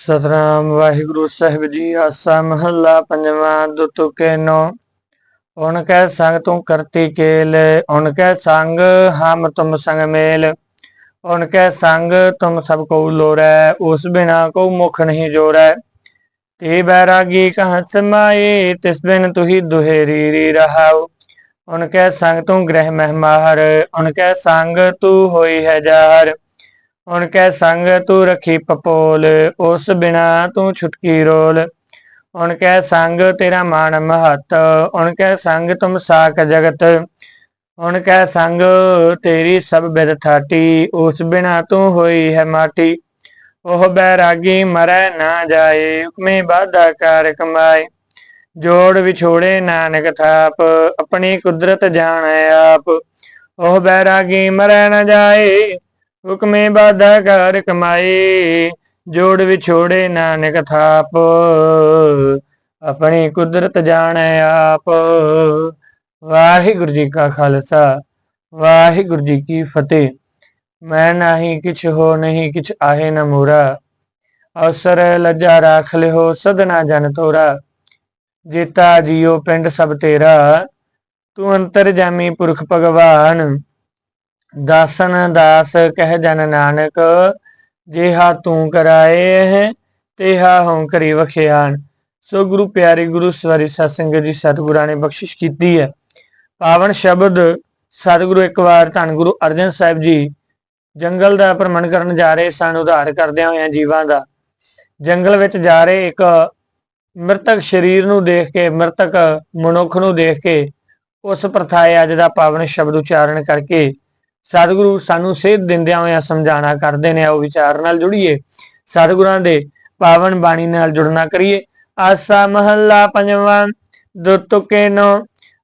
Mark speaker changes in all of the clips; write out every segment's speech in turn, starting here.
Speaker 1: ਸਤਨਾਮ ਵਾਹਿਗੁਰੂ ਸਾਹਿਬ ਜੀ, ਆਸਾ ਮਹੱਲਾ ਪੰਜਵਾਂ ਦੁਤੁਕੇ ਨੋ ਉਨ ਕੈ ਸੰਗ ਤੂੰ ਕਰਤੀ ਕੇਲ ਉਨ ਕੈ ਸੰਗ ਹਮ ਤੁਮ ਸੰਗ ਮੇਲ। ਉਨ ਕੈ ਸੰਗ ਤੁਮ ਸਭ ਕੋ ਲੋਰੈ ਉਸ ਬਿਨਾ ਕੋ ਮੁਖ ਨਹੀਂ ਜੋਰੈ ਤੇ ਬੈਰਾਗੀ ਕਹ ਸਮਾਏ ਤਿਸ ਬਿਨ ਤੁਹੀ ਦੁਹੇਰੀ ਰੀ ਰਹਾਉ। ਉਨ ਕੈ ਸੰਗ ਤੂੰ ਗ੍ਰਹਿ ਮਹਿਮਾਰ ਉਨ ਕੈ ਸੰਗ ਤੂੰ ਹੋਈ ਹੈ ਜਾਰ ਉਨ ਕੈ ਸੰਗ ਤੂੰ ਰਖੀ ਪਪੋਲ, ਉਸ ਬਿਨਾ ਤੂੰ ਛੁਟਕੀ ਰੋਲ। ਉਨ ਕੈ ਸੰਗ ਤੇਰਾ ਮਾਨ ਮਹਤ ਉਨ ਕੈ ਸੰਗ ਤੁਮ ਸਾਕ ਜਗਤ। ਉਨ ਕੈ ਸੰਗ ਤੇਰੀ ਸਭ ਬਿਦ ਥਾਟੀ, ਉਸ ਬਿਨਾ ਤੂੰ ਹੋਈ ਹੈ ਮਾਟੀ। ਉਹ ਬੈਰਾਗੀ ਮਰੈ ਨਾ ਜਾਏ, ਹੁਕਮੇ ਬਾਧਾ ਕਾਰ ਕਮਾਏ। ਜੋੜ ਵਿਛੋੜੇ ਨਾਨਕ ਥਾਪ, ਆਪਣੀ ਕੁਦਰਤ ਜਾਣੈ ਆਪ। ਉਹ ਬੈਰਾਗੀ ਮਰੈ ਨਾ ਜਾਏ ਹੁਕਮੇ ਬਾਧਾ ਕਾਰ ਕਮਾਏ, ਜੋੜ ਵਿਛੋੜੇ ਨਾਨਕ ਥਾਪ। ਆਪਣੀ ਕੁਦਰਤ ਜਾਣੈ ਆਪ। ਵਾਹਿਗੁਰੂ ਜੀ ਕਾ ਖਾਲਸਾ, ਵਾਹਿਗੁਰੂ ਜੀ ਕੀ ਫਤਿਹ। ਮੈਂ ਨਹੀਂ ਕਿਛ ਹੋ ਨਹੀਂ ਕਿਛ ਆਹੇ ਨ ਮੂਰਾ। ਅਵਸਰ ਲੱਜਾ ਰਾਖ ਲਿਓ ਸਦਨਾ ਜਨ ਤੋਰਾ। ਜੇਤਾ ਜੀਓ ਪਿੰਡ ਸਭ ਤੇਰਾ। ਤੂੰ ਅੰਤਰ ਜਾਮੀ ਪੁਰਖ ਭਗਵਾਨ। ਦਾਸਨ ਦਾਸ ਕਹਿ ਜਨ ਨਾਨਕ, ਜਿਹਾ ਤੂੰ ਕਰਾਏ ਹੈ ਤੇਹਾ ਹਉ ਕਰੀ ਵਖਿਆਨ। ਸੋ ਗੁਰੂ ਪਿਆਰੇ ਗੁਰੂ ਸਵਾਰੀ ਸਤਸੰਗ ਜੀ, ਸਤਿਗੁਰਾਂ ਨੇ ਬਖਸ਼ਿਸ਼ ਕੀਤੀ ਹੈ। ਪਾਵਨ ਸ਼ਬਦ, ਸਤਿਗੁਰੂ ਇੱਕ ਵਾਰ ਧੰਨ ਗੁਰੂ ਅਰਜਨ ਸਾਹਿਬ ਜੀ, ਜੰਗਲ ਦਾ ਭ੍ਰਮਣ ਕਰਨ ਜਾ ਰਹੇ ਸਨ, ਉਧਾਰ ਕਰਦਿਆਂ ਹੋਇਆਂ ਜੀਵਾਂ ਦਾ। ਜੰਗਲ ਵਿੱਚ ਜਾ ਰਹੇ ਇੱਕ ਮ੍ਰਿਤਕ ਸਰੀਰ ਨੂੰ ਦੇਖ ਕੇ, ਮ੍ਰਿਤਕ ਮਨੁੱਖ ਨੂੰ ਦੇਖ ਕੇ, ਉਸ ਪ੍ਰਥਾਏ ਅੱਜ ਦਾ ਪਾਵਨ ਸ਼ਬਦ ਉਚਾਰਨ ਕਰਕੇ ਸਤਿਗੁਰੂ ਸਾਨੂੰ ਸੇਧ ਦਿੰਦਿਆਂ ਹੋਇਆਂ ਸਮਝਾਣਾ ਕਰਦੇ ਨੇ ਉਹ ਵਿਚਾਰ ਨਾਲ ਜੁੜੀਏ। ਸਤਿਗੁਰਾਂ ਦੇ ਪਾਵਨ ਬਾਣੀ ਨਾਲ ਜੁੜਨਾ ਕਰੀਏ। ਆਸਾ ਮਹੱਲਾ ਪੰਜਵਾਂ ਦੁਤੁਕੇ ਨੋ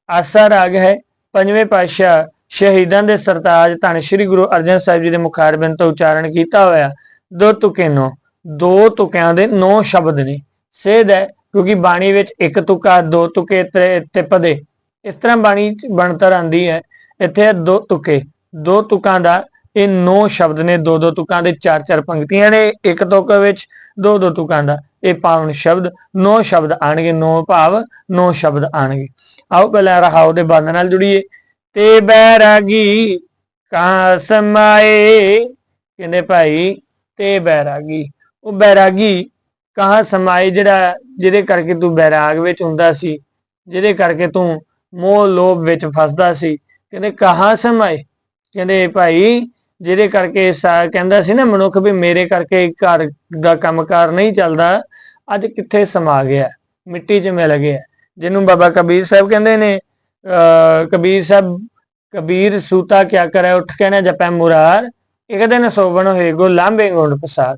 Speaker 1: ਆਸਾ ਰਾਗ ਹੈ। ਪੰਜਵੇਂ ਪਾਤਸ਼ਾਹ ਸ਼ਹੀਦਾਂ ਦੇ ਸਰਤਾਜ ਧੰਨ ਸ਼੍ਰੀ ਗੁਰੂ ਅਰਜਨ ਸਾਹਿਬ ਜੀ ਦੇ ਮੁਖਾਰਬਿੰਦ ਤੋਂ ਉਚਾਰਨ ਕੀਤਾ ਹੋਇਆ। ਦੋ ਤੁਕੇ ਨੋ ਦੋ ਤੁਕਿਆਂ ਦੇ ਨੌ ਸ਼ਬਦ ਨੇ। ਸੇਧ ਹੈ, ਕਿਉਂਕਿ ਬਾਣੀ ਵਿੱਚ ਇੱਕ ਤੁਕਾ, ਦੋ ਤੁਕੇ, ਤੇ ਪਦੇ ਇਸ ਤਰ੍ਹਾਂ ਬਾਣੀ ਬਣਤਰ ਆਂਦੀ ਹੈ। ਇੱਥੇ ਦੋ ਤੁਕੇ। ਦੋ ਤੁਕਾਂ ਦਾ, ਇਹ ਨੌ ਸ਼ਬਦ ਨੇ, ਦੋ ਦੋ ਤੁਕਾਂ ਦੇ, ਚਾਰ ਚਾਰ ਪੰਕਤੀਆਂ ਨੇ, ਇੱਕ ਤੁਕ ਵਿੱਚ ਦੋ ਦੋ ਤੁਕਾਂ ਦਾ, ਇਹ ਪਾਵਨ ਸ਼ਬਦ, ਨੌ ਸ਼ਬਦ ਆਣਗੇ, ਨੌ ਭਾਵ, ਨੌ ਸ਼ਬਦ ਆਣਗੇ। ਆਓ ਪਹਿਲਾਂ ਰਹਾਉ ਦੇ ਬੰਦ ਨਾਲ ਜੁੜੀਏ। ਤੇ ਬੈਰਾਗੀ ਕਾ ਸਮਾਏ ਕਹਿੰਦੇ ਭਾਈ, ਤੇ ਬੈਰਾਗੀ। ਉਹ ਬੈਰਾਗੀ ਕਹਾ ਸਮਾਏ ਜਿਹੜਾ, ਜਿਹਦੇ ਕਰਕੇ ਤੂੰ ਬੈਰਾਗ ਵਿੱਚ ਹੁੰਦਾ ਸੀ, ਜਿਹਦੇ ਕਰਕੇ ਤੂੰ ਮੋਹ ਲੋਭ ਵਿੱਚ ਫਸਦਾ ਸੀ, ਕਹਿੰਦੇ ਕਹਾਂ ਸਮਾਏ ਕਹਿੰਦੇ ਭਾਈ ਜਿਹਦੇ ਕਰਕੇ ਕਹਿੰਦਾ ਸੀ ਨਾ ਮਨੁੱਖ ਵੀ ਮੇਰੇ ਕਰਕੇ ਘਰ ਦਾ ਕੰਮਕਾਰ ਨਹੀਂ ਚੱਲਦਾ, ਅੱਜ ਕਿੱਥੇ ਸਮਾ ਗਿਆ, ਮਿੱਟੀ 'ਚ ਮਿਲ ਗਿਆ। ਜਿਹਨੂੰ ਬਾਬਾ ਕਬੀਰ ਸਾਹਿਬ ਕਹਿੰਦੇ ਨੇ ਕਬੀਰ ਸਾਹਿਬ, ਕਬੀਰ ਸੂਤਾ ਕਿਆ ਕਰੇ ਉੱਠ ਕੇ ਨਾ ਜਪੈ ਮੁਰਾਰ, ਇੱਕ ਦਿਨ ਸੋਵਣ ਹੋਏ ਗੋ ਲਾਂਬੇ ਗੁਣ ਪਸਾਰ।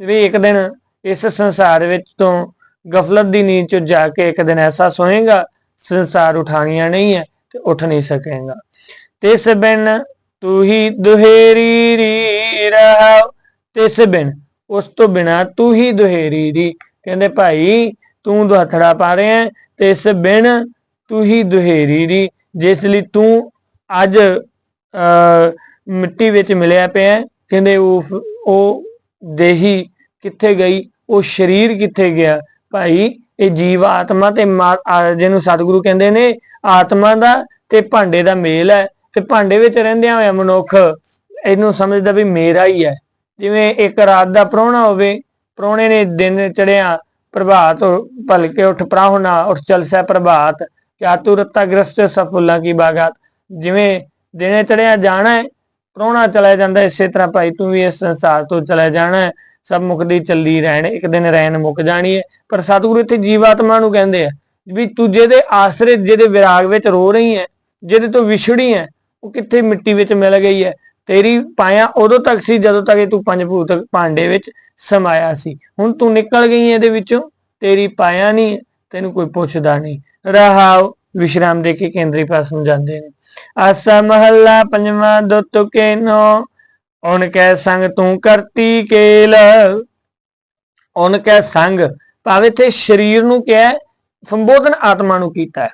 Speaker 1: ਵੀ ਇੱਕ ਦਿਨ ਇਸ ਸੰਸਾਰ ਵਿੱਚ ਤੋਂ ਗਫਲਤ ਦੀ ਨੀਂਦ ਚ ਜਾ ਕੇ ਇੱਕ ਦਿਨ ਐਸਾ ਸੋਏਗਾ, ਸੰਸਾਰ ਉਠਾਣੀਆਂ ਨਹੀਂ ਹੈ ਤੇ ਉੱਠ ਨਹੀਂ ਸਕੇਗਾ। ਤੇ ਇਸ ਬਿਨ ਤੂੰ ਹੀ ਦੁਹੇਰੀ ਰੀ ਰਹਾ ਤਿਸ ਬਿਨ, ਉਸ ਤੋਂ ਬਿਨਾ ਤੂੰ ਹੀ ਦੁਹੇਰੀ ਰੀ। ਕਹਿੰਦੇ ਭਾਈ, ਤੂੰ ਦੁਹਥੜਾ ਪਾ ਰਿਹਾ ਤੇ ਇਸ ਬਿਨ ਤੂੰ ਹੀ ਦੁਹੇਰੀ ਰੀ, ਜਿਸ ਲਈ ਤੂੰ ਅੱਜ ਮਿੱਟੀ ਵਿੱਚ ਮਿਲਿਆ ਪਿਆ ਕਹਿੰਦੇ ਉਹ ਉਹ ਦੇਹੀ ਕਿੱਥੇ ਗਈ, ਉਹ ਸਰੀਰ ਕਿੱਥੇ ਗਿਆ? ਭਾਈ, ਇਹ ਜੀਵ ਆਤਮਾ ਤੇ ਮਾ- ਜਿਹਨੂੰ ਸਤਿਗੁਰੂ ਕਹਿੰਦੇ ਨੇ, ਆਤਮਾ ਦਾ ਤੇ ਭਾਂਡੇ ਦਾ ਮੇਲ ਹੈ। ਤੇ ਭਾਂਡੇ ਵਿੱਚ ਰਹਿੰਦਿਆਂ ਹੋਇਆ ਮਨੁੱਖ ਇਹਨੂੰ ਸਮਝਦਾ ਵੀ ਮੇਰਾ ਹੀ ਹੈ। ਜਿਵੇਂ ਇੱਕ ਰਾਤ ਦਾ ਪ੍ਰਾਹੁਣਾ ਹੋਵੇ ਪ੍ਰਾਹੁਣੇ ਨੇ ਦਿਨ ਚੜਿਆ ਪ੍ਰਭਾਤ ਭਲਕੇ ਉੱਠ ਪ੍ਰਾਹੁਣਾ ਉੱਠ ਚਲਸੈ ਪ੍ਰਭਾਤ, ਕਿਆ ਤੂੰ ਰੱਤਾ ਗ੍ਰਸਤ ਸਫੁੱਲਾਂ ਕੀ ਬਾਗਾਤ। ਜਿਵੇਂ ਦਿਨੇ ਚੜਿਆ ਜਾਣਾ ਹੈ ਪ੍ਰਾਹੁਣਾ ਚਲਾ ਜਾਂਦਾ, ਇਸੇ ਤਰ੍ਹਾਂ ਭਾਈ ਤੂੰ ਵੀ ਇਸ ਸੰਸਾਰ ਤੋਂ ਚਲਾ ਜਾਣਾ ਹੈ। ਸਭ ਮੁਕਦੀ ਚੱਲੀ ਰਹਿਣ, ਇੱਕ ਦਿਨ ਰਹਿਣ ਮੁੱਕ ਜਾਣੀ ਹੈ। ਪਰ ਸਤਿਗੁਰੂ ਇੱਥੇ ਜੀਵਾਤਮਾ ਨੂੰ ਕਹਿੰਦੇ ਆ ਵੀ ਤੂੰ ਜਿਹਦੇ ਆਸਰੇ, ਜਿਹਦੇ ਵਿਰਾਗ ਵਿੱਚ ਰੋ ਰਹੀ ਹੈ, ਜਿਹਦੇ ਤੋਂ ਵਿਛੜੀ ਹੈ ਉਹ ਕਿੱਥੇ ਮਿੱਟੀ ਵਿੱਚ ਮਿਲ ਗਈ ਹੈ? ਤੇਰੀ ਪਾਇਆ ਉਦੋਂ ਤੱਕ ਸੀ ਜਦੋਂ ਤੱਕ ਇਹ ਤੂੰ ਪੰਜ ਭੂਤ ਭਾਂਡੇ ਵਿੱਚ ਸਮਾਇਆ ਸੀ। ਹੁਣ ਤੂੰ ਨਿਕਲ ਗਈ ਇਹਦੇ ਵਿੱਚੋਂ। ਤੇਰੀ ਪਾਇਆ ਨਹੀਂ, ਤੈਨੂੰ ਕੋਈ ਪੁੱਛਦਾ ਨਹੀਂ। ਰਹਾਉ ਵਿਸ਼ਰਾਮ ਦੇ ਕੇ ਕੇਂਦਰੀ ਪਾਸ ਨੂੰ ਜਾਂਦੇ ਨੇ। ਆਸਾ ਮਹੱਲਾ ਪੰਜਵਾਂ ਦੋ ਤੁਕੇ ਉਨ ਕੈ ਸੰਗ ਤੂੰ ਕਰਤੀ ਕੇਲ। ਉਨ ਕੈ ਸੰਗ, ਭਾਵੇਂ ਤੇ ਸਰੀਰ ਨੂੰ ਕਿਹਾ, ਸੰਬੋਧਨ ਆਤਮਾ ਨੂੰ ਕੀਤਾ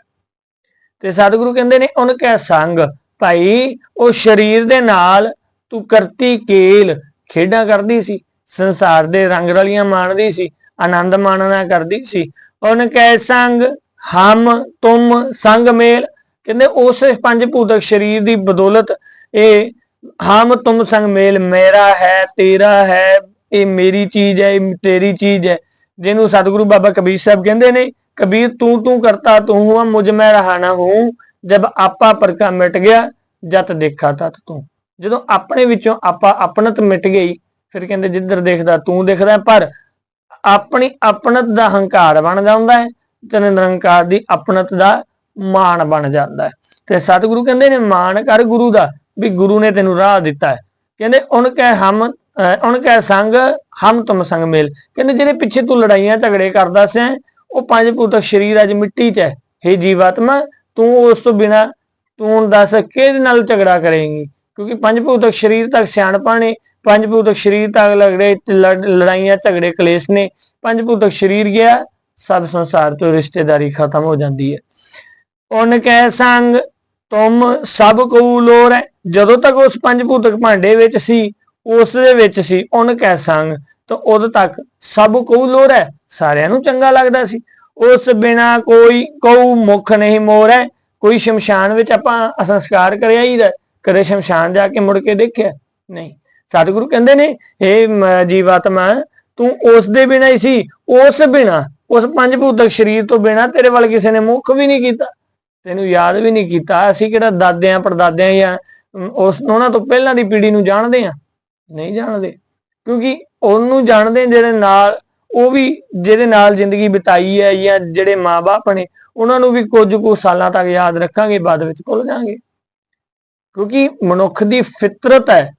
Speaker 1: ਤੇ ਸਤਿਗੁਰੂ ਕਹਿੰਦੇ ਨੇ, ਉਨ ਕੈ ਸੰਗ ਭਾਈ, ਉਹ ਸਰੀਰ ਦੇ ਨਾਲ ਤੂੰ ਕਰਤੀ ਕੇਲ, ਖੇਡਾਂ ਕਰਦੀ ਸੀ, ਸੰਸਾਰ ਦੇ ਰੰਗ ਰਲੀਆਂ ਮਾਣਦੀ ਸੀ, ਆਨੰਦ ਮਾਣਨਾ ਕਰਦੀ ਸੀ। ਉਹਨ ਕੈ ਸੰਗ, ਹਮ, ਤੁਮ, ਸੰਗ ਮੇਲ। ਕਹਿੰਦੇ, ਉਸ ਪੰਜ ਭੂਤਕ ਸਰੀਰ ਦੀ ਬਦੌਲਤ ਇਹ ਹਮ, ਤੁਮ, ਸੰਗ ਮੇਲ ਮੇਰਾ ਹੈ, ਤੇਰਾ ਹੈ, ਇਹ ਮੇਰੀ ਚੀਜ਼ ਹੈ, ਇਹ ਤੇਰੀ ਚੀਜ਼ ਹੈ। ਜਿਹਨੂੰ ਸਤਿਗੁਰੂ ਬਾਬਾ ਕਬੀਰ ਸਾਹਿਬ ਕਹਿੰਦੇ ਨੇ, ਕਬੀਰ, ਤੂੰ ਤੂੰ ਕਰਤਾ, ਤੂੰ ਹੁਆ ਮੁਝ ਮੈਂ ਰਹਾਣਾ ਹੂੰ। ਜਦ ਆਪਾ ਪਰਕਾ ਮਿਟ ਗਿਆ ਜਤ ਦੇਖਾ ਤਤ ਤੂੰ। ਜਦੋਂ ਆਪਣੇ ਵਿੱਚੋਂ ਆਪਾ ਆਪਣਤ ਮਿਟ ਗਈ, ਫਿਰ ਕਹਿੰਦੇ ਜਿੱਧਰ ਦੇਖਦਾ ਤੂੰ ਦਿਖਦਾ, ਪਰ ਆਪਣੀ ਆਪਣਤ ਦਾ ਹੰਕਾਰ ਬਣ ਜਾਂਦਾ ਹੈ ਤੇ ਨਿਰੰਕਾਰ ਦੀ ਆਪਣਤ ਦਾ ਮਾਣ ਬਣ ਜਾਂਦਾ ਹੈ। ਤੇ ਸਤਿਗੁਰੂ ਕਹਿੰਦੇ ਨੇ, ਮਾਣ ਕਰ ਗੁਰੂ ਦਾ, ਵੀ ਗੁਰੂ ਨੇ ਤੈਨੂੰ ਰਾਹ ਦਿੱਤਾ ਹੈ। ਕਹਿੰਦੇ ਉਨ ਕੈ ਹਮ, ਅਹ ਉਨ ਕੈ ਸੰਗ, ਹਮ ਤੁਮ ਸੰਗ ਮੇਲ। ਕਹਿੰਦੇ ਜਿਹੜੇ ਪਿੱਛੇ ਤੂੰ ਲੜਾਈਆਂ ਝਗੜੇ ਕਰਦਾ ਸੈਂ ਉਹ ਪੰਜ ਪੂਤਕ ਸਰੀਰ ਅੱਜ ਮਿੱਟੀ 'ਚ ਹੈ। हे ਜੀਵਾਤਮਾ ਤੂੰ ਉਸ ਤੋਂ ਬਿਨਾ ਤੂੰ ਦੱਸ ਕਿਹਦੇ ਨਾਲ ਝਗੜਾ ਕਰੇਂਗੀ? ਕਿਉਂਕਿ ਪੰਜ ਭੂਤਕ ਸਰੀਰ ਤੱਕ ਸਿਆਣਪਾਂ ਨੇ, ਪੰਜ ਭੂਤਕ ਸਰੀਰ ਤੱਕ ਲਗੜੇ ਲੜਾਈਆਂ, ਝਗੜੇ, ਕਲੇਸ਼ ਨੇ, ਪੰਜ ਭੂਤਕ ਸਰੀਰ ਗਿਆ, ਸਭ ਸੰਸਾਰ ਤੋਂ ਰਿਸ਼ਤੇਦਾਰੀ ਖਤਮ ਹੋ ਜਾਂਦੀ ਹੈ। ਉਨ ਕਹਿ ਸੰਗ, ਤੁਮ ਸਭ ਕੋ ਲੋਰ ਹੈ। ਜਦੋਂ ਤੱਕ ਉਸ ਪੰਜ ਭੂਤਕ ਭਾਂਡੇ ਵਿੱਚ ਸੀ, ਉਸ ਦੇ ਵਿੱਚ ਸੀ ਉਨ ਕਹਿ ਸੰਗ, ਤਾਂ ਉਦੋਂ ਤੱਕ ਸਭ ਕੋ ਲੋਰ ਹੈ। ਸਾਰਿਆਂ ਨੂੰ ਚੰਗਾ ਲੱਗਦਾ ਸੀ। ਉਸ ਬਿਨਾ ਕੋਈ ਕਉ ਮੁਖ ਨਹੀਂ ਮੋਰ ਹੈ। ਕੋਈ ਸ਼ਮਸ਼ਾਨ ਵਿੱਚ ਆਪਾਂ ਸੰਸਕਾਰ ਕਰਿਆ ਹੀ ਦਾ। ਕਦੇ ਸ਼ਮਸ਼ਾਨ ਜਾ ਕੇ ਮੁੜ ਕੇ ਦੇਖਿਆ? ਨਹੀਂ। ਸਤਿਗੁਰੂ ਕਹਿੰਦੇ ਨੇ ਇਹ ਜੀਵਾਤਮਾ, ਤੂੰ ਉਸ ਦੇ ਬਿਨਾ ਹੀ ਸੀ। ਉਸ ਬਿਨਾ, ਉਸ ਪੰਜ ਭੂਤਕ ਸਰੀਰ ਤੋਂ ਬਿਨਾ ਤੇਰੇ ਵੱਲ ਕਿਸੇ ਨੇ ਮੁੱਖ ਵੀ ਨਹੀਂ ਕੀਤਾ। ਤੈਨੂੰ ਯਾਦ ਵੀ ਨਹੀਂ ਕੀਤਾ। ਅਸੀਂ ਕਿਹੜਾ ਦਾਦਿਆਂ, ਪੜਦਾਦਿਆਂ ਜਾਂ ਉਸ, ਉਹਨਾਂ ਤੋਂ ਪਹਿਲਾਂ ਦੀ ਪੀੜ੍ਹੀ ਨੂੰ ਜਾਣਦੇ ਆ ਨਹੀਂ ਜਾਣਦੇ। ਕਿਉਂਕਿ ਉਹਨੂੰ ਜਾਣਦੇ ਜਿਹੜੇ ਨਾਲ ਉਹ ਵੀ ਜਿਹਦੇ ਨਾਲ ਜ਼ਿੰਦਗੀ ਬਿਤਾਈ ਹੈ ਜਾਂ ਜਿਹੜੇ ਮਾਪੇ ਨੇ, ਉਹਨਾਂ ਨੂੰ ਵੀ ਕੁਝ ਕੁ ਸਾਲਾਂ ਤੱਕ ਯਾਦ ਰੱਖਾਂਗੇ, ਬਾਅਦ ਵਿੱਚ ਭੁੱਲ ਜਾਾਂਗੇ। ਕਿਉਂਕਿ ਮਨੁੱਖ ਦੀ ਫਿਤਰਤ ਹੈ।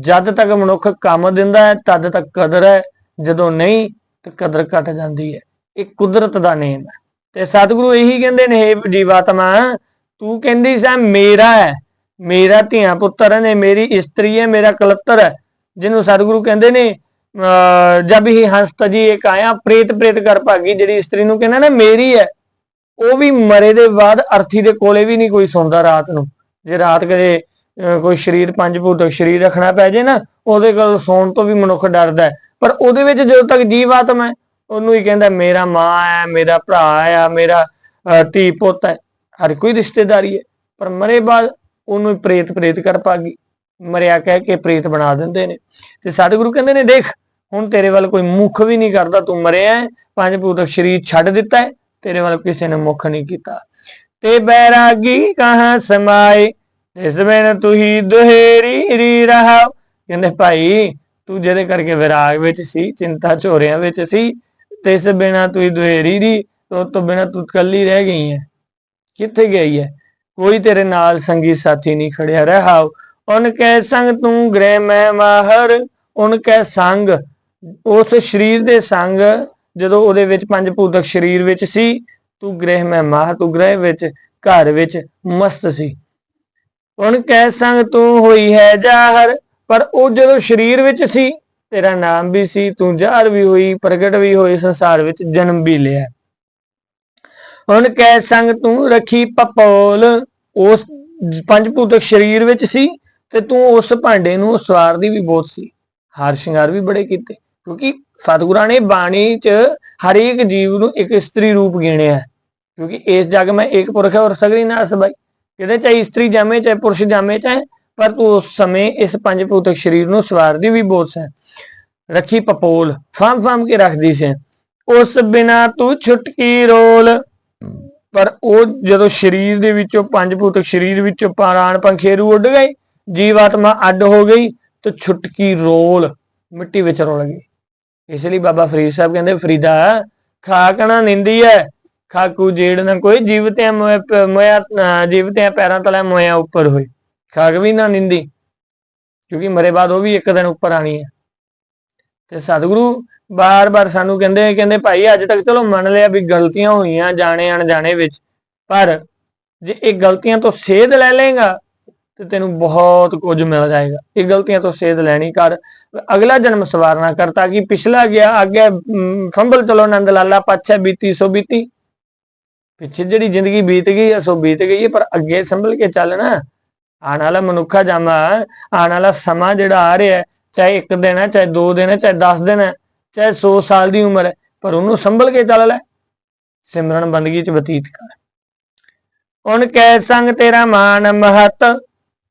Speaker 1: ਜਦ ਤੱਕ ਮਨੁੱਖ ਕੰਮ ਦਿੰਦਾ ਹੈ, ਤਦ ਤੱਕ ਕਦਰ ਹੈ। ਜਦੋਂ ਨਹੀਂ, ਤੇ ਕਦਰ ਘਟ ਜਾਂਦੀ ਹੈ। ਇਹ ਕੁਦਰਤ ਦਾ ਨੇਮ ਹੈ। ਤੇ ਸਤਿਗੁਰੂ ਇਹੀ ਕਹਿੰਦੇ ਨੇ, ਹੇ ਜੀਵਾਤਮਾ, ਤੂੰ ਕਹਿੰਦੀ ਸੈਂ, ਮੇਰਾ ਹੈ। ਮੇਰਾ ਧੀਆ ਪੁੱਤਰ ਨੇ, ਮੇਰੀ ਇਸਤਰੀ ਹੈ, ਮੇਰਾ ਕਲੱਤਰ ਹੈ। ਜਿਹਨੂੰ ਸਤਿਗੁਰੂ ਕਹਿੰਦੇ ਨੇ ਜਬ ਹੀ ਹੰਸ ਜੀ ਇੱਕ ਆਇਆ, ਪ੍ਰੇਤ ਪ੍ਰੇਤ ਕਰ ਭਾਗੀ, ਜਿਹੜੀ ਇਸਤਰੀ ਨੂੰ ਕਹਿੰਦਾ ਨਾ, ਮੇਰੀ ਹੈ। ਉਹ ਵੀ ਮਰੇ ਦੇ ਬਾਅਦ ਅਰਥੀ ਦੇ ਕੋਲੇ ਵੀ ਨਹੀਂ ਕੋਈ ਸੌਂਦਾ ਰਾਤ ਨੂੰ। ਜੇ ਰਾਤ ਕਦੇ ਕੋਈ ਸਰੀਰ ਪੰਜ ਭੂਤਕ ਸਰੀਰ ਰੱਖਣਾ ਪੈ ਜੇ ਨਾ, ਉਹਦੇ ਕੋਲ ਸੌਣ ਤੋਂ ਵੀ ਮਨੁੱਖ ਡਰਦਾ ਪਰ ਉਹਦੇ ਵਿੱਚ ਜਦੋਂ ਤੱਕ ਜੀਵ ਆਤਮਾ ਹੈ, ਉਹਨੂੰ ਹੀ ਕਹਿੰਦਾ, ਮੇਰਾ ਮਾਂ ਹੈ, ਮੇਰਾ ਭਰਾ ਹੈ ਮੇਰਾ ਧੀ ਪੁੱਤ ਹੈ। ਹਰ ਕੋਈ ਰਿਸ਼ਤੇਦਾਰੀ ਹੈ, ਪਰ ਮਰੇ ਬਾਅਦ ਉਹਨੂੰ ਪ੍ਰੇਤ ਪ੍ਰੇਤ ਕਰ ਪਾਗੀ ਮਰਿਆ ਕਹਿ ਕੇ ਪ੍ਰੀਤ ਬਣਾ ਦਿੰਦੇ ਨੇ। ਤੇ ਸਤਿਗੁਰੂ ਕਹਿੰਦੇ ਨੇ, ਦੇਖ, ਹੁਣ ਤੇਰੇ ਵੱਲ ਕੋਈ ਮੁੱਖ ਵੀ ਨਹੀਂ ਕਰਦਾ, ਤੂੰ ਮਰਿਆ ਪੰਜ ਭੂਤਕ ਸਰੀਰ ਛੱਡ ਦਿੱਤਾ ਹੈ, ਤੇਰੇ ਵੱਲ ਕਿਸੇ ਨੇ ਮੁੱਖ ਨਹੀਂ ਕੀਤਾ। ਤੇ ਬੈਰਾਗੀ ਕਹਾਂ ਸਮਾਏ ਇਸ ਬਿਨ ਤੂੰ ਹੀ ਦੁਹੇਰੀ ਰੀ ਰਹਾ ਕਹਿੰਦੇ, ਭਾਈ, ਤੂੰ ਜਿਹਦੇ ਕਰਕੇ ਵਿਰਾਗ ਵਿੱਚ ਸੀ, ਚਿੰਤਾ ਝੋਰਿਆਂ ਵਿੱਚ ਸੀ ਤੇ ਇਸ ਬਿਨਾ ਤੂੰ ਹੀ ਦੁਹੇਰੀ ਦੀ ਉਹ ਤੋਂ ਬਿਨਾ ਤੂੰ ਇਕੱਲੀ ਰਹਿ ਗਈ ਹੈ। ਕਿੱਥੇ ਗਈ ਹੈ? ਕੋਈ ਤੇਰੇ ਨਾਲ ਸੰਗੀ ਸਾਥੀ ਨਹੀਂ ਖੜਿਆ ਰਹਾਉ ਉਨ ਕੈ ਸੰਗ ਤੂੰ ਗ੍ਰਹਿ ਮੈਂ ਮਾਹਰ, ਉਨ ਕੈ ਸੰਗ। ਉਸ ਸਰੀਰ ਦੇ ਸੰਗ, ਜਦੋਂ ਉਹਦੇ ਵਿੱਚ ਪੰਜ ਭੂਤਕ ਸਰੀਰ ਵਿੱਚ ਸੀ, ਤੂੰ ਗ੍ਰਹਿ ਮੈਂ ਮਾਹ ਤੂੰ ਗ੍ਰਹਿ ਵਿੱਚ, ਘਰ ਵਿੱਚ ਮਸਤ ਸੀ। ਉਨ ਕੈ ਸੰਗ ਤੂੰ ਹੋਈ ਹੈ ਜਾਹਰ, ਪਰ ਉਹ ਜਦੋਂ ਸਰੀਰ ਵਿੱਚ ਸੀ, ਤੇਰਾ ਨਾਮ ਵੀ ਸੀ, ਤੂੰ ਜ਼ਾਹਰ ਵੀ ਹੋਈ, ਪ੍ਰਗਟ ਵੀ ਹੋਈ ਸੰਸਾਰ ਵਿੱਚ ਜਨਮ ਵੀ ਲਿਆ। ਹੁਣ ਕੈ ਸੰਗ ਤੂੰ ਰੱਖੀ ਪਪੋਲ, ਉਸ ਪੰਜ ਭੂਤਕ ਸਰੀਰ ਵਿੱਚ ਸੀ ਤੇ ਤੂੰ ਉਸ ਭਾਂਡੇ ਨੂੰ ਸਵਾਰ ਦੀ ਵੀ ਬਹੁਤ ਸੀ। ਹਾਰ ਸ਼ਿੰਗਾਰ ਵੀ ਬੜੇ ਕੀਤੇ, ਕਿਉਂਕਿ ਸਤਿਗੁਰਾਂ ਨੇ ਬਾਣੀ 'ਚ ਹਰੇਕ ਜੀਵ ਨੂੰ ਇੱਕ ਇਸਤਰੀ ਰੂਪ ਗਿਣਿਆ ਹੈ। ਕਿਉਂਕਿ ਇਸ ਜਗ ਮੈਂ ਇੱਕ ਪੁਰਖ ਹੈ ਔਰ ਸਗਰੀ ਨਾਸ ਬਾਈ। ਕਹਿੰਦੇ ਚਾਹੇ ਇਸਤਰੀ ਜਾਮੇ ਚਾਹੇ ਪੁਰਸ਼ ਜਾਮੇ ਚਾਹੇ ਪਰ ਤੂੰ ਉਸ ਸਮੇਂ ਇਸ ਪੰਜ ਭੂਤਕ ਸਰੀਰ ਨੂੰ ਸਵਾਰਦੀ ਵੀ ਬਹੁਤ ਸੈਂ। ਰੱਖੀ ਪਪੋਲ, ਫਾਮ ਫਾਮ ਕੇ ਰੱਖਦੀ ਸੀ। ਉਸ ਬਿਨਾ ਤੂੰ ਛੁਟਕੀ ਰੋਲ। ਪਰ ਉਹ ਜਦੋਂ ਸਰੀਰ ਦੇ ਵਿੱਚੋਂ, ਪੰਜ ਭੂਤਕ ਸਰੀਰ ਵਿੱਚੋਂ ਪ੍ਰਾਣ ਪੰਖੇਰੂ ਉੱਡ ਗਏ ਜੀਵਾਤਮਾ ਅੱਡ ਹੋ ਗਈ ਤੇ ਛੁਟਕੀ ਰੋਲ ਮਿੱਟੀ ਵਿੱਚ ਰੋਲ ਗਈ। ਇਸ ਲਈ ਬਾਬਾ ਫਰੀਦ ਸਾਹਿਬ ਕਹਿੰਦੇ, ਫਰੀਦਾ ਖਾਕਣਾ ਨਿੰਦੀ ਹੈ ਖਾਕੂ ਜੇੜ ਨਾ ਕੋਈ ਜੀਵਤਿਆਂ ਮੋਇਆ ਜੀਵਤਿਆਂ ਪੈਰਾਂ ਤਲੇ ਮੋਇਆ ਉੱਪਰ ਹੋਈ ਖਾਕ ਵੀ ਨਾ ਨਿੰਦੀ, ਕਿਉਂਕਿ ਮਰੇ ਬਾਅਦ ਉਹ ਵੀ ਇੱਕ ਦਿਨ ਉੱਪਰ ਆਣੀ ਹੈ ਤੇ ਸਤਿਗੁਰੂ ਬਾਰ-ਬਾਰ ਸਾਨੂੰ ਕਹਿੰਦੇ ਕਹਿੰਦੇ, ਭਾਈ, ਅੱਜ ਤੱਕ ਚਲੋ ਮੰਨ ਲਿਆ ਵੀ ਗਲਤੀਆਂ ਹੋਈਆਂ ਜਾਣੇ ਅਣਜਾਣੇ ਵਿੱਚ, ਪਰ ਜੇ ਇਹ ਗਲਤੀਆਂ ਤੋਂ ਸੇਧ ਲੈ ਲੇਗਾ ਤੇ ਤੈਨੂੰ ਬਹੁਤ ਕੁਝ ਮਿਲ ਜਾਏਗਾ। ਇਹ ਗਲਤੀਆਂ ਤੋਂ ਸੇਧ ਲੈਣੀ ਕਰ। ਅਗਲਾ ਜਨਮ ਸਵਾਰਨਾ ਕਰਤਾ ਕਿ ਪਿਛਲਾ ਗਿਆ, ਅੱਗੇ ਸੰਭਲ ਚਲੋ ਨੰਦ ਲਾਲਾ, ਪਾਛਾ ਬੀਤੀ, ਸੋ ਬੀਤੀ। ਪਿੱਛੇ ਜਿਹੜੀ ਜ਼ਿੰਦਗੀ ਬੀਤ ਗਈ ਹੈ ਸੋ ਬੀਤ ਗਈ ਹੈ ਪਰ ਅੱਗੇ ਸੰਭਲ ਕੇ ਚੱਲਣਾ ਆਉਣ ਵਾਲਾ ਮਨੁੱਖਾ ਜਾਮਾ ਆਉਣ ਵਾਲਾ ਸਮਾਂ ਜਿਹੜਾ ਆ ਰਿਹਾ ਚਾਹੇ ਇੱਕ ਦਿਨ ਹੈ, ਚਾਹੇ ਦੋ ਦਿਨ ਹੈ, ਚਾਹੇ 10 ਦਿਨ ਹੈ, ਚਾਹੇ 100 ਸਾਲ ਦੀ ਉਮਰ ਹੈ, ਪਰ ਉਹਨੂੰ ਸੰਭਲ ਕੇ ਚੱਲ ਲੈ। ਸਿਮਰਨ ਬੰਦਗੀ ਚ ਬਤੀਤ ਕਰ। ਹੁਣ ਕੈ ਸੰਗ ਤੇਰਾ ਮਾਨ ਮਹਤ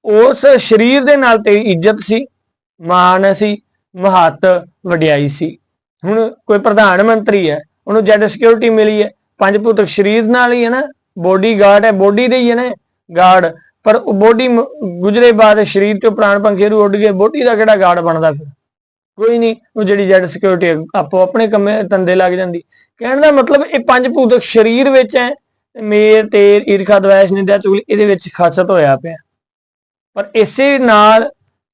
Speaker 1: ਉਸ ਸਰੀਰ ਦੇ ਨਾਲ ਤੇਰੀ ਇੱਜ਼ਤ ਸੀ, ਮਾਣ ਸੀ, ਮਹੱਤ ਵਡਿਆਈ ਸੀ। ਹੁਣ ਕੋਈ ਪ੍ਰਧਾਨ ਮੰਤਰੀ ਹੈ, ਉਹਨੂੰ ਜੈਡ ਸਿਕਿਉਰਿਟੀ ਮਿਲੀ ਹੈ, ਪੰਜ ਪੁੱਤਕ ਸਰੀਰ ਨਾਲ ਹੀ ਹੈ ਨਾ ਬੋਡੀ ਗਾਰਡ ਹੈ ਬੋਡੀ ਦੇ ਹੀ ਹੈ ਨਾ ਗਾਰਡ ਪਰ ਉਹ ਬੋਡੀ ਗੁਜਰੇ ਬਾਅਦ ਸਰੀਰ ਤੋਂ ਪ੍ਰਾਣ ਪੰਖੇਰੂ ਉੱਡ ਗਏ ਬੋਡੀ ਦਾ ਕਿਹੜਾ ਗਾਰਡ ਬਣਦਾ ਫਿਰ? ਕੋਈ ਨਹੀਂ, ਉਹ ਜਿਹੜੀ ਜੈਡ ਸਿਕਿਉਰਿਟੀ ਆਪੋ ਆਪਣੇ ਕੰਮੇ ਤੰਦੇ ਲੱਗ ਜਾਂਦੀ। ਕਹਿਣ ਦਾ ਮਤਲਬ ਇਹ ਪੰਜ ਭੂਤਕ ਸਰੀਰ ਵਿੱਚ ਹੈ ਮੇਰ, ਤੇਰ, ਈਰਖਾ, ਦਵੈਸ਼, ਨਿੰਦਿਆ, ਚੁਗਲੀ, ਇਹਦੇ ਵਿੱਚ ਖਾਸਤ ਹੋਇਆ ਪਿਆ। ਪਰ ਇਸੇ ਨਾਲ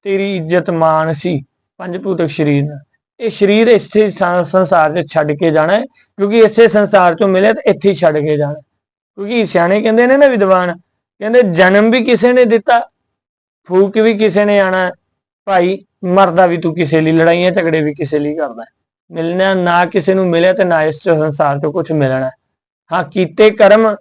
Speaker 1: ਤੇਰੀ ਇੱਜ਼ਤ ਮਾਨ ਸੀ, ਪੰਜ ਭੂਤਕ ਸਰੀਰ ਨਾਲ। ਇਹ ਸਰੀਰ ਇਸੇ ਸੰਸਾਰ 'ਚ ਛੱਡ ਕੇ ਜਾਣਾ ਹੈ, ਕਿਉਂਕਿ ਇਸੇ ਸੰਸਾਰ 'ਚੋਂ ਮਿਲਿਆ ਤੇ ਇੱਥੇ ਛੱਡ ਕੇ ਜਾਣਾ। ਕਿਉਂਕਿ ਸਿਆਣੇ ਕਹਿੰਦੇ ਨੇ ਨਾ ਵਿਦਵਾਨ, ਕਹਿੰਦੇ ਜਨਮ ਵੀ ਕਿਸੇ ਨੇ ਦਿੱਤਾ, ਫੂਕ ਵੀ ਕਿਸੇ ਨੇ ਆਣਾ ਭਾਈ ਮਰਦਾ ਵੀ ਤੂੰ ਕਿਸੇ ਲਈ, ਲੜਾਈਆਂ ਝਗੜੇ ਵੀ ਕਿਸੇ ਲਈ ਕਰਦਾ ਮਿਲਣਾ ਨਾ ਕਿਸੇ ਨੂੰ ਮਿਲਿਆ ਤੇ ਨਾ ਇਸ ਸੰਸਾਰ 'ਚੋਂ ਕੁਝ ਮਿਲਣਾ ਹਾਂ, ਕੀਤੇ ਕਰਮ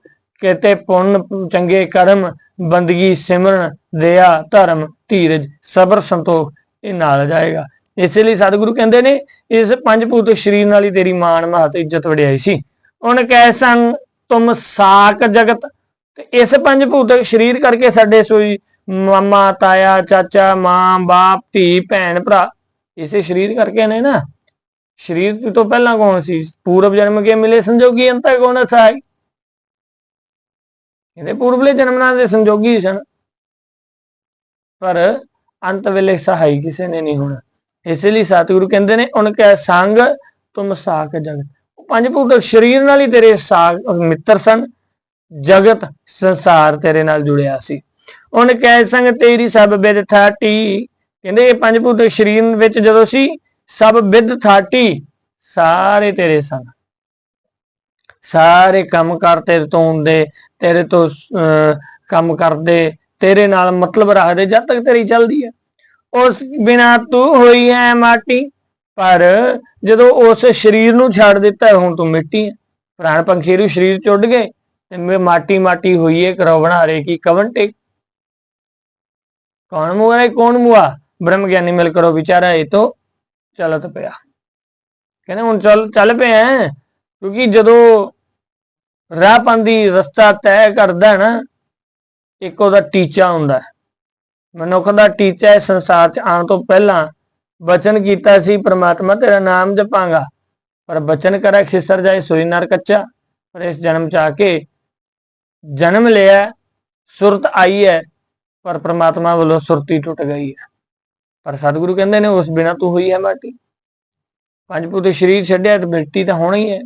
Speaker 1: ਕਿਤੇ ਪੁੰਨ ਚੰਗੇ ਕਰਮ, ਬੰਦਗੀ ਸਿਮਰਨ, ਦਇਆ, ਧਰਮ, ਧੀਰਜ, ਸਬਰ, ਸੰਤੋਖ, ਇਹ ਨਾਲ ਜਾਏਗਾ। ਇਸੇ ਲਈ ਸਤਿਗੁਰੂ ਕਹਿੰਦੇ ਨੇ, ਇਸ ਪੰਜ ਭੂਤਕ ਸਰੀਰ ਨਾਲ ਹੀ ਤੇਰੀ ਮਾਣ, ਮਹਤ, ਇੱਜ਼ਤ ਵਡਿਆਈ ਸੀ। ਉਹਨ ਕਹਿ ਸੰਗ, ਤੁਮ ਸਾਕ ਜਗਤ। ਤੇ ਇਸ ਪੰਜ ਭੂਤਕ ਸਰੀਰ ਕਰਕੇ ਸਾਡੇ ਸੋਈ ਮਾਮਾ, ਤਾਇਆ, ਚਾਚਾ, ਮਾਂ, ਬਾਪ, ਧੀ, ਭੈਣ, ਭਰਾ, ਇਸੇ ਸਰੀਰ ਕਰਕੇ ਨੇ ਨਾ। ਸਰੀਰ ਤੋਂ ਪਹਿਲਾਂ ਕੌਣ ਸੀ? ਪੂਰਵ ਜਨਮ ਕੇ ਮਿਲੇ ਸੰਜੋਗੀ ਅੰਤ ਕੌਣ ਸਾਈ ਇਹਦੇ ਪੂਰਵਲੇ ਜਨਮਾਂ ਦੇ ਸੰਜੋਗੀ ਸਨ। ਪਰ ਅੰਤ ਵੇਲੇ ਸਹਾਈ ਕਿਸੇ ਨੇ ਨਹੀਂ ਹੋਣਾ। ਇਸੇ ਲਈ ਸਤਿਗੁਰੂ ਕਹਿੰਦੇ ਨੇ, ਉਨ ਕੈ ਸੰਗ, ਤੁਮ ਸਾਖ ਜਗਤ। ਉਹ ਪੰਜ ਭੂਤ ਸਰੀਰ ਨਾਲ ਹੀ ਤੇਰੇ ਸਾਖ ਮਿੱਤਰ ਸਨ। ਜਗਤ ਸੰਸਾਰ ਤੇਰੇ ਨਾਲ ਜੁੜਿਆ ਸੀ। ਉਨ ਕੈ ਸੰਗ, ਤੇਰੀ ਸਭ ਬਿਦ ਥਾਟੀ। ਕਹਿੰਦੇ ਇਹ ਪੰਜ ਭੂਤਕ ਸਰੀਰ ਵਿੱਚ ਜਦੋਂ ਸੀ, ਸਭ ਬਿਦ ਥਾਟੀ, ਸਾਰੇ ਤੇਰੇ ਸਨ। ਸਾਰੇ ਕੰਮ ਕਰ ਤੇਰੇ ਤੋਂ ਹੁੰਦੇ ਤੇਰੇ ਤੋਂ ਅਹ, ਕੰਮ ਕਰਦੇ ਤੇਰੇ ਨਾਲ ਮਤਲਬ ਰੱਖਦੇ ਜਦ ਤੱਕ ਤੇਰੀ ਚੱਲਦੀ ਹੈ। ਉਸ ਬਿਨਾ ਤੂੰ ਹੋਈ ਐ ਮਾਟੀ ਪਰ ਜਦੋਂ ਉਸ ਸਰੀਰ ਨੂੰ ਛੱਡ ਦਿੱਤਾ ਹੁਣ ਤੂੰ ਮਿੱਟੀ ਹੈ। ਪ੍ਰਾਣ ਪੰਖੀਰੂ ਸਰੀਰ ਚ ਉੱਡ ਗਏ ਤੇ ਮੈਂ ਮਾਟੀ ਮਾਟੀ ਹੋਈ ਹੈ ਕਰੋ ਬਣਾ ਰੇ ਕੀ ਕਵਨ ਟੇਕ? ਕੌਣ ਮੁਆ ਹੈ ਕੌਣ ਮੁਆ ਬ੍ਰਹਮ ਗਿਆਨੀ ਮਿਲ ਕਰੋ ਵਿਚਾਰਾ ਇਹ ਤੋਂ ਚਲਤ ਪਿਆ। ਕਹਿੰਦੇ ਹੁਣ ਚੱਲ ਚੱਲ ਪਿਆ ਹੈਂ। ਕਿਉਂਕਿ ਜਦੋਂ ਰਾਹ ਪੰਦੀ ਰਸਤਾ ਤੈਅ ਕਰਦਾ ਨਾ, ਇੱਕ ਉਹਦਾ ਟੀਚਾ ਹੁੰਦਾ। ਮਨੁੱਖ ਦਾ ਟੀਚਾ ਇਸ ਸੰਸਾਰ 'ਚ ਆਉਣ ਤੋਂ ਪਹਿਲਾਂ ਬਚਨ ਕੀਤਾ ਸੀ, ਪ੍ਰਮਾਤਮਾ ਤੇਰਾ ਨਾਮ ਜਪਾਂਗਾ। ਪਰ ਬਚਨ ਕਰਾ ਖਿਸਰ ਜਾਏ, ਸੋਈ ਨਰ ਕੱਚਾ। ਪਰ ਇਸ ਜਨਮ 'ਚ ਆ ਕੇ ਜਨਮ ਲਿਆ, ਸੁਰਤ ਆਈ ਹੈ, ਪਰ ਪ੍ਰਮਾਤਮਾ ਵੱਲੋਂ ਸੁਰਤੀ ਟੁੱਟ ਗਈ ਹੈ। ਪਰ ਸਤਿਗੁਰੂ ਕਹਿੰਦੇ ਨੇ, ਉਸ ਬਿਨਾ ਤੂੰ ਹੋਈ ਹੈ ਮਾਟੀ। ਪੰਜ ਭੂਤੇ ਸਰੀਰ ਛੱਡਿਆ, ਤੇ ਮਿੱਟੀ ਤਾਂ ਹੋਣੀ ਹੈ।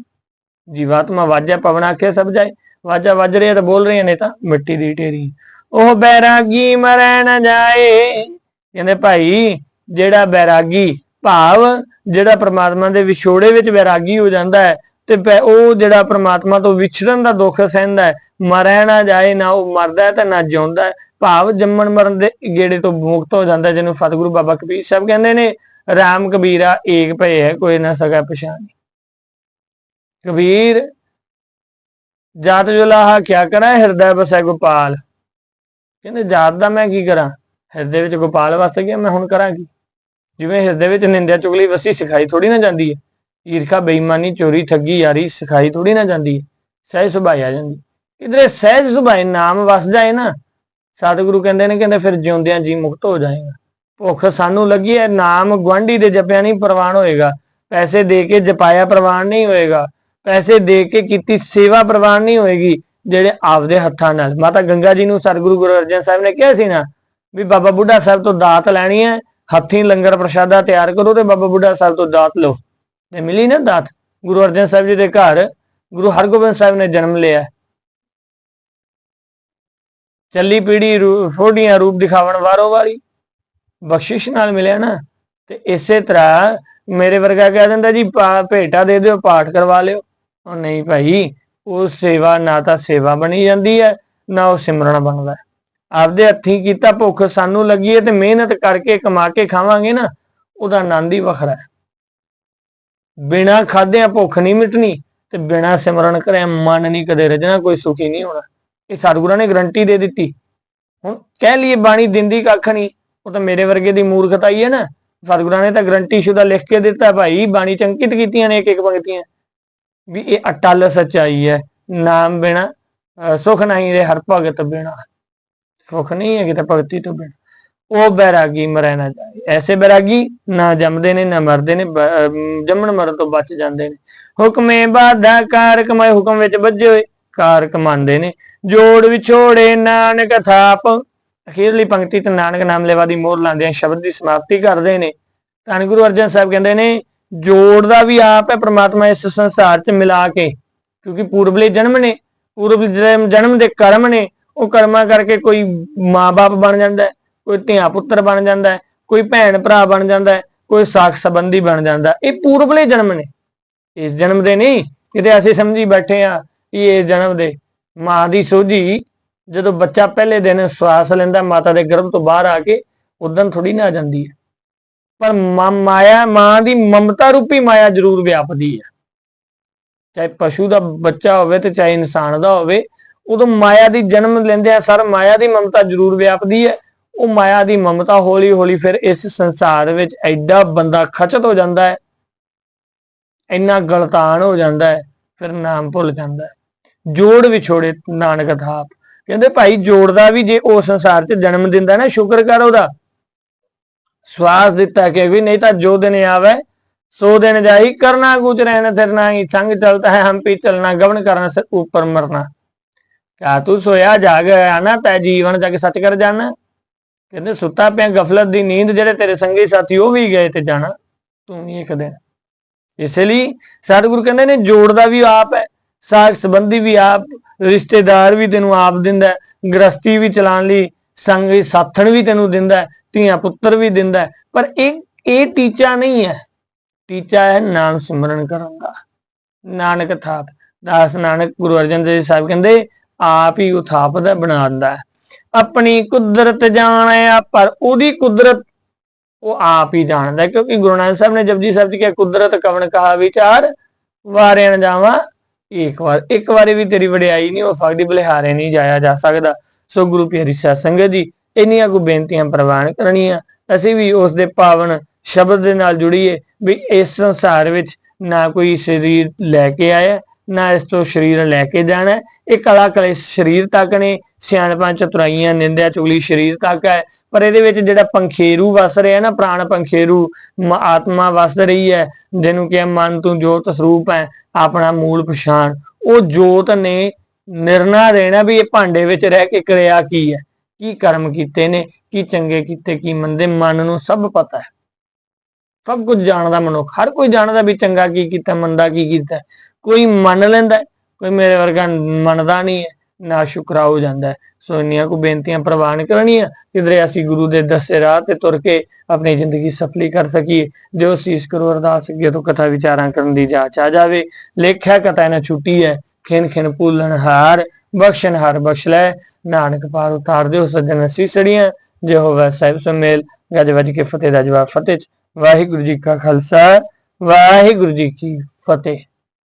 Speaker 1: ਜੀਵਾਤਮਾ ਵਾਜਾ ਪਵਨ ਆਖੇ ਸਭ ਜਾਏ, ਵਾਜਾ ਵੱਜ ਰਿਹਾ ਤਾਂ ਬੋਲ ਰਹੀਆਂ ਨੇ ਤਾਂ ਮਿੱਟੀ ਦੀ ਢੇਰੀ। ਉਹ ਬੈਰਾਗੀ ਮਰੈ ਨਾ ਜਾਏ। ਕਹਿੰਦੇ ਭਾਈ, ਜਿਹੜਾ ਬੈਰਾਗੀ ਭਾਵ, ਜਿਹੜਾ ਪ੍ਰਮਾਤਮਾ ਦੇ ਵਿਛੋੜੇ ਵਿੱਚ ਬੈਰਾਗੀ ਹੋ ਜਾਂਦਾ ਹੈ, ਤੇ ਉਹ ਜਿਹੜਾ ਪ੍ਰਮਾਤਮਾ ਤੋਂ ਵਿਛੜਨ ਦਾ ਦੁੱਖ ਸਹਿੰਦਾ ਹੈ ਮਰੈ ਨਾ ਜਾਏ, ਨਾ ਉਹ ਮਰਦਾ ਤੇ ਨਾ ਜਿਉਂਦਾ ਭਾਵ ਜੰਮਣ ਮਰਨ ਦੇ ਗੇੜੇ ਤੋਂ ਮੁਕਤ ਹੋ ਜਾਂਦਾ ਜਿਹਨੂੰ ਸਤਿਗੁਰੂ ਬਾਬਾ ਕਬੀਰ ਸਾਹਿਬ ਕਹਿੰਦੇ ਨੇ, ਰਾਮ ਕਬੀਰਾ ਏਕ ਭਏ ਹੈ, ਕੋਈ ਨਾ ਸਕਾ ਪਛਾਣ। ਕਬੀਰ, ਜਾਤ ਜੁਲਾਹਾ ਕਿਆ ਕਰਾਂ, ਹਿਰਦੈ ਬਸੈ ਗੋਪਾਲ। ਕਹਿੰਦੇ, ਜਾਤ ਦਾ ਮੈਂ ਕੀ ਕਰਾਂ? ਹਿਰਦੇ ਵਿੱਚ ਗੋਪਾਲ ਵਸ ਗਿਆ, ਮੈਂ ਹੁਣ ਕਰਾਂ ਕੀ? ਜਿਵੇਂ ਹਿਰਦੇ ਵਿੱਚ ਨਿੰਦਿਆ ਚੁਗਲੀ ਵਸੀ, ਸਿਖਾਈ ਥੋੜੀ ਨਾ ਜਾਂਦੀ ਹੈ। ਈਰਖਾ, ਬੇਈਮਾਨੀ, ਚੋਰੀ, ਠੱਗੀ, ਯਾਰੀ, ਸਿਖਾਈ ਥੋੜੀ ਨਾ ਜਾਂਦੀ ਹੈ। ਸਹਿਜ ਸੁਭਾਈ ਆ ਜਾਂਦੀ। ਕਿਧਰੇ ਸਹਿਜ ਸੁਭਾਈ ਨਾਮ ਵਸ ਜਾਏ ਨਾ, ਸਤਿਗੁਰੂ ਕਹਿੰਦੇ ਨੇ, ਕਹਿੰਦੇ ਫਿਰ ਜਿਉਂਦਿਆਂ ਜੀ ਮੁਕਤ ਹੋ ਜਾਏਗਾ। ਭੁੱਖ ਸਾਨੂੰ ਲੱਗੀ ਹੈ, ਨਾਮ ਗਵਾਂਢੀ ਦੇ ਜਪਿਆ ਨਹੀਂ, ਪ੍ਰਵਾਨ ਹੋਏਗਾ। ਪੈਸੇ ਦੇ ਕੇ ਜਪਾਇਆ, ਪ੍ਰਵਾਨ ਨਹੀਂ ਹੋਏਗਾ। ਪੈਸੇ ਦੇ ਕੇ ਕੀਤੀ ਸੇਵਾ ਪ੍ਰਵਾਨ ਨਹੀਂ ਹੋਏਗੀ ਜਿਹੜੇ ਆਪਦੇ ਹੱਥਾਂ ਨਾਲ। ਮਾਤਾ ਗੰਗਾ ਜੀ ਨੂੰ ਸਤਿਗੁਰੂ ਗੁਰੂ ਅਰਜਨ ਸਾਹਿਬ ਨੇ ਕਿਹਾ ਸੀ ਨਾ ਵੀ ਬਾਬਾ ਬੁੱਢਾ ਸਾਹਿਬ ਤੋਂ ਦਾਤ ਲੈਣੀ ਹੈ, ਹੱਥੀਂ ਲੰਗਰ ਪ੍ਰਸ਼ਾਦਾ ਤਿਆਰ ਕਰੋ ਤੇ ਬਾਬਾ ਬੁੱਢਾ ਸਾਹਿਬ ਤੋਂ ਦਾਤ ਲਓ। ਤੇ ਮਿਲੀ ਨਾ ਦਾਤ? ਗੁਰੂ ਅਰਜਨ ਸਾਹਿਬ ਜੀ ਦੇ ਘਰ ਗੁਰੂ ਹਰਗੋਬਿੰਦ ਸਾਹਿਬ ਨੇ ਜਨਮ ਲਿਆ। ਚੱਲੀ ਪੀੜੀ ਫੋੜੀਆਂ ਰੂਪ ਦਿਖਾਵਣ ਵਾਰੋ ਵਾਰੀ। ਬਖਸ਼ਿਸ਼ ਨਾਲ ਮਿਲਿਆ ਨਾ। ਤੇ ਇਸੇ ਤਰ੍ਹਾਂ ਮੇਰੇ ਵਰਗਾ ਕਹਿ ਦਿੰਦਾ ਜੀ, ਪਾ- ਭੇਟਾ ਦੇ ਦਿਓ, ਪਾਠ ਕਰਵਾ ਲਿਓ। ਉਹ ਨਹੀਂ ਭਾਈ, ਉਹ ਸੇਵਾ ਨਾ ਤਾਂ ਸੇਵਾ ਬਣੀ ਜਾਂਦੀ ਹੈ, ਨਾ ਉਹ ਸਿਮਰਨ ਬਣਦਾ ਆਪਦੇ ਹੱਥੀਂ ਕੀਤਾ ਭੁੱਖ ਸਾਨੂੰ ਲੱਗੀ ਹੈ ਤੇ ਮਿਹਨਤ ਕਰਕੇ ਕਮਾ ਕੇ ਖਾਵਾਂਗੇ ਨਾ, ਉਹਦਾ ਆਨੰਦ ਹੀ ਵੱਖਰਾ ਹੈ। ਬਿਨਾ ਖਾਦਿਆਂ ਭੁੱਖ ਨਹੀਂ ਮਿਟਣੀ ਤੇ ਬਿਨਾ ਸਿਮਰਨ ਕਰੇ ਮਨ ਨਹੀਂ ਕਦੇ ਰਜਣਾ, ਕੋਈ ਸੁਖੀ ਨਹੀਂ ਹੋਣਾ। ਇਹ ਸਤਿਗੁਰਾਂ ਨੇ ਗਰੰਟੀ ਦੇ ਦਿੱਤੀ। ਹੁਣ ਕਹਿ ਲਈਏ ਬਾਣੀ ਦਿੰਦੀ ਕੱਖ ਨਹੀਂ, ਉਹ ਤਾਂ ਮੇਰੇ ਵਰਗੇ ਦੀ ਮੂਰਖਤਾ ਹੀ ਹੈ ਨਾ। ਸਤਿਗੁਰਾਂ ਨੇ ਤਾਂ ਗਰੰਟੀ ਸ਼ੁਦਾ ਲਿਖ ਕੇ ਦਿੱਤਾ ਭਾਈ, ਬਾਣੀ ਚੰਕਿਤ ਕੀਤੀਆਂ ਨੇ ਇੱਕ ਇੱਕ ਪੰਕਤੀਆਂ। ਵੀ ਇਹ ਅਟਲ ਸੱਚਾਈ ਹੈ, ਨਾਮ ਬਿਨਾ ਸੁਖ ਨਹੀਂ ਰੇ ਹਰ ਭਗਤ ਬਿਨਾ। ਸੁਖ ਨਹੀਂ ਹੈ ਕਿਤੇ ਭਗਤੀ ਤੋਂ ਬਿਨਾ। ਉਹ ਬੈਰਾਗੀ ਮਰੈ ਨਾ ਜਾਏ। ਐਸੇ ਬੈਰਾਗੀ ਨਾ ਜੰਮਦੇ ਨੇ, ਨਾ ਮਰਦੇ ਨੇ ਜੰਮਣ ਮਰਨ ਤੋਂ ਬਚ ਜਾਂਦੇ ਨੇ। ਹੁਕਮੇ ਬਾਧਾ ਕਾਰ ਕਮਾਏ ਹੁਕਮ ਵਿੱਚ ਵੱਜੇ ਹੋਏ ਕਾਰ ਕਮਾਉਂਦੇ ਨੇ। ਜੋੜ ਵਿਛੋੜੇ ਨਾਨਕ ਥਾਪ। ਅਖੀਰਲੀ ਪੰਕਤੀ ਤੇ ਨਾਨਕ ਨਾਮ ਲੈਵਾ ਦੀ ਮੋਹਰ ਲਾਉਂਦੇ ਆ, ਸ਼ਬਦ ਦੀ ਸਮਾਪਤੀ ਕਰਦੇ ਨੇ। ਧੰਨ ਗੁਰੂ ਅਰਜਨ ਸਾਹਿਬ ਕਹਿੰਦੇ ਨੇ ਜੋੜ ਦਾ ਵੀ ਆਪ ਹੈ, ਪ੍ਰਮਾਤਮਾ ਇਸ ਸੰਸਾਰ 'ਚ ਮਿਲਾ ਕੇ, ਕਿਉਂਕਿ ਪੂਰਬਲੇ ਜਨਮ ਨੇ, ਪੂਰਬ ਜਨਮ ਦੇ ਕਰਮ ਨੇ, ਉਹ ਕਰਮਾਂ ਕਰਕੇ ਕੋਈ ਮਾਂ-ਬਾਪ ਬਣ ਜਾਂਦਾ ਕੋਈ ਧੀਆ ਪੁੱਤਰ ਬਣ ਜਾਂਦਾ ਕੋਈ ਭੈਣ ਭਰਾ ਬਣ ਜਾਂਦਾ ਕੋਈ ਸਾਖ ਸੰਬੰਧੀ ਬਣ ਜਾਂਦਾ ਇਹ ਪੂਰਬਲੇ ਜਨਮ ਨੇ। ਇਸ ਜਨਮ ਦੇ ਨਹੀਂ, ਕਿਤੇ ਅਸੀਂ ਸਮਝੀ ਬੈਠੇ ਆ ਕਿ ਇਹ ਜਨਮ ਦੇ। ਮਾਂ ਦੀ ਸੋਝੀ, ਜਦੋਂ ਬੱਚਾ ਪਹਿਲੇ ਦਿਨ ਸਵਾਸ ਲੈਂਦਾ, ਮਾਤਾ ਦੇ ਗਰਭ ਤੋਂ ਬਾਹਰ ਆ ਕੇ ਉਦੋਂ ਥੋੜੀ ਨਾ ਆ ਜਾਂਦੀ ਹੈ। ਪਰ ਮਾਇਆ, ਮਾਂ ਦੀ ਮਮਤਾ ਰੂਪੀ ਮਾਇਆ ਜ਼ਰੂਰ ਵਿਆਪਦੀ ਹੈ। ਚਾਹੇ ਪਸ਼ੂ ਦਾ ਬੱਚਾ ਹੋਵੇ ਤੇ ਚਾਹੇ ਇਨਸਾਨ ਦਾ ਹੋਵੇ, ਉਦੋਂ ਮਾਇਆ ਦੀ ਜਨਮ ਲੈਂਦੇ ਆ ਸਰ, ਮਾਇਆ ਦੀ ਮਮਤਾ ਜ਼ਰੂਰ ਵਿਆਪਦੀ ਹੈ। ਉਹ ਮਾਇਆ ਦੀ ਮਮਤਾ ਹੌਲੀ ਹੌਲੀ ਫਿਰ ਇਸ ਸੰਸਾਰ ਵਿੱਚ ਐਡਾ ਬੰਦਾ ਖਚਤ ਹੋ ਜਾਂਦਾ ਹੈ ਇੰਨਾ ਗਲਤਾਨ ਹੋ ਜਾਂਦਾ ਹੈ, ਫਿਰ ਨਾਮ ਭੁੱਲ ਜਾਂਦਾ ਹੈ। ਜੋੜ ਵਿਛੋੜੇ ਨਾਨਕ ਥਾਪ। ਕਹਿੰਦੇ ਭਾਈ ਜੋੜਦਾ ਵੀ ਜੇ ਉਹ ਸੰਸਾਰ 'ਚ ਜਨਮ ਦਿੰਦਾ ਨਾ, ਸ਼ੁਕਰ ਕਰ ਉਹਦਾ। ਸਵਾਸ ਦਿੱਤਾ ਕਿ ਵੀ ਨਹੀਂ ਤਾਂ ਜੋ ਦਿਨ ਆਵੇ ਸੋ ਦਿਨ ਜਾਈ ਕਰਨਾ ਕੁਝ ਰਹਿਣਾ ਫਿਰਨਾ ਹੀ ਸੰਗ ਚਲਤਾ ਹੈ ਹਮ ਪੀ ਚਲਣਾ ਗਵਨ ਕਰਨਾ ਸੇ ऊपर मरना ਕਿਆ ਤੂੰ ਸੋਇਆ ਜਾਗ ਆਣਾ ਤੈ ਜੀਵਨ ਜਗ ਸੱਚ ਕਰ ਜਾਣਾ ਕਹਿੰਦੇ ਸੁੱਤਾ ਪਿਆ ਗਫਲਤ ਦੀ ਨੀਂਦ ਜਿਹੜੇ ਤੇਰੇ ਸੰਗੀ ਸਾਥੀ ਉਹ ਵੀ ਗਏ ਤੇ ਜਾਣਾ ਤੂੰ ਵੀ ਇੱਕ ਦਿਨ ਇਸੇ ਲਈ ਸਤਿਗੁਰੂ ਕਹਿੰਦੇ ਨੇ ਜੋੜਦਾ ਵੀ ਆਪ ਹੈ ਸਾਖ ਸੰਬੰਧੀ ਵੀ ਆਪ ਰਿਸ਼ਤੇਦਾਰ ਵੀ ਤੈਨੂੰ ਆਪ ਦਿੰਦਾ ਹੈ, ਗ੍ਰਸਤੀ ਵੀ ਚਲਾਉਣ ਲਈ ਸੰਗੀ ਸਾਥਣ ਵੀ ਤੈਨੂੰ ਦਿੰਦਾ ਧੀਆਂ ਪੁੱਤਰ ਵੀ ਦਿੰਦਾ ਪਰ ਇਹ ਇਹ ਟੀਚਾ ਨਹੀਂ ਹੈ। ਟੀਚਾ ਹੈ ਨਾਮ ਸਿਮਰਨ ਕਰਨ ਦਾ। ਨਾਨਕ ਥਾਪ। ਦਾਸ ਨਾਨਕ ਗੁਰੂ ਅਰਜਨ ਦੇਵ ਸਾਹਿਬ ਕਹਿੰਦੇ, ਆਪ ਹੀ ਉਥਾਪਦਾ ਬਣਾਉਂਦਾ ਹੈ। ਆਪਣੀ ਕੁਦਰਤ ਜਾਣਿਆ ਪਰ ਉਹਦੀ ਕੁਦਰਤ ਉਹ ਆਪ ਹੀ ਜਾਣਦਾ ਕਿਉਂਕਿ ਗੁਰੂ ਨਾਨਕ ਸਾਹਿਬ ਨੇ ਜਪਜੀ ਸਾਹਿਬ ਚ ਕਿਹਾ, ਕੁਦਰਤ ਕਵਣ ਕਹਾ ਵਿਚਾਰ, ਵਾਰਿਆ ਨਾ ਜਾਵਾਂ ਇੱਕ ਵਾਰ। ਇੱਕ ਵਾਰੀ ਵੀ ਤੇਰੀ ਵਡਿਆਈ ਨਹੀਂ ਹੋ ਸਕਦੀ, ਬਲਿਹਾਰੇ ਨਹੀਂ ਜਾਇਆ ਜਾ ਸਕਦਾ। ਸੋ ਗੁਰੂ ਪਿਆਰੀ ਸਾਧ ਸੰਗਤ ਜੀ, ਇੰਨੀਆਂ ਕੋ ਬੇਨਤੀਆਂ ਪ੍ਰਵਾਨ ਕਰਨੀਆਂ। ਅਸੀਂ ਵੀ ਉਸ ਦੇ ਪਾਵਨ ਸ਼ਬਦ ਦੇ ਨਾਲ ਜੁੜੀਏ ਵੀ ਇਸ ਸੰਸਾਰ ਵਿੱਚ ਨਾ ਕੋਈ ਸਰੀਰ ਲੈ ਕੇ ਆਇਆ, ਨਾ ਇਸ ਤੋਂ ਸਰੀਰ ਲੈ ਕੇ ਜਾਣਾ। ਇਹ ਕਲਾ ਕਲੇ ਸਰੀਰ ਤੱਕ ਨੇ, ਸਿਆਣਪਾਂ ਚਤੁਰਾਈਆਂ, ਨਿੰਦਿਆ ਚੁਗਲੀ ਸਰੀਰ ਤੱਕ ਹੈ। ਪਰ ਇਹਦੇ ਵਿੱਚ ਜਿਹੜਾ ਪੰਖੇਰੂ ਵਸ ਰਿਹਾ ਨਾ, ਪ੍ਰਾਣ ਪੰਖੇਰੂ, ਮ- ਆਤਮਾ ਵਸ ਰਹੀ ਹੈ, ਜਿਹਨੂੰ ਕਿ ਮਨ ਤੂੰ ਜੋਤ ਸਰੂਪ ਹੈ, ਆਪਣਾ ਮੂਲ ਪਛਾਣ। ਉਹ ਜੋਤ ਨੇ ਨਿਰਣਾ ਦੇਣਾ ਵੀ ਇਹ ਭਾਂਡੇ ਵਿੱਚ ਰਹਿ ਕੇ ਕਰਿਆ ਕੀ ਹੈ? ਕੀ ਕਰਮ ਕੀਤੇ ਨੇ, ਕੀ ਚੰਗੇ ਕੀਤੇ, ਕੀ ਮੰਦੇ, ਮਨ ਨੂੰ ਸਭ ਪਤਾ ਹੈ। ਸਭ ਕੁਝ ਜਾਣਦਾ ਮਨੁੱਖ, ਹਰ ਕੋਈ ਜਾਣਦਾ ਵੀ ਚੰਗਾ ਕੀ ਕੀਤਾ, ਮੰਦਾ ਕੀ ਕੀਤਾ। ਕੋਈ ਮੰਨ ਲੈਂਦਾ ਕੋਈ ਮੇਰੇ ਵਰਗਾ ਮੰਨਦਾ ਨਹੀਂ ਹੈ। ਨਾ ਸ਼ੁਕਰਾ ਹੋ ਜਾਂਦਾ ਹੈ। ਸੋ ਇੰਨੀਆਂ ਕੋ ਬੇਨਤੀਆਂ ਪ੍ਰਵਾਨ ਕਰਨੀਆਂ ਕਿਧਰੇ ਅਸੀਂ ਗੁਰੂ ਦੇ ਦੱਸੇ ਰਾਹ ਤੇ ਤੁਰ ਕੇ ਆਪਣੀ ਜ਼ਿੰਦਗੀ ਸਫਲੀ ਕਰ ਸਕੀਏ, ਜੋ ਸੀਸ ਕਰੋ ਅਰਦਾਸ ਅੱਗੇ ਤੋਂ ਕਥਾ ਵਿਚਾਰਾਂ ਕਰਨ ਦੀ ਜਾਚ ਆ ਜਾਵੇ। ਲੇਖਿਆ ਕਥਾ ਨਾ ਛੁੱਟੀ ਹੈ, ਖਿਨ ਖਿਨ ਭੂਲਣ ਹਾਰ, ਬਖਸ਼ਣ ਹਾਰ ਬਖਸ਼ ਲੈ। ਨਾਨਕ ਪਾਰ ਉਤਾਰ ਦਿਓ ਸੱਜਣ ਸੀਸੜੀਆਂ ਯਹੋਵਾ ਸਾਹਿਬ ਸੁਮੇਲ। ਗੱਜ ਵੱਜ ਕੇ ਫਤਿਹ ਦਾ ਜਵਾਬ ਫਤਿਹ ਵਾਹਿਗੁਰੂ ਜੀ ਕਾ ਖਾਲਸਾ, ਵਾਹਿਗੁਰੂ ਜੀ ਕੀ ਫਤਿਹ।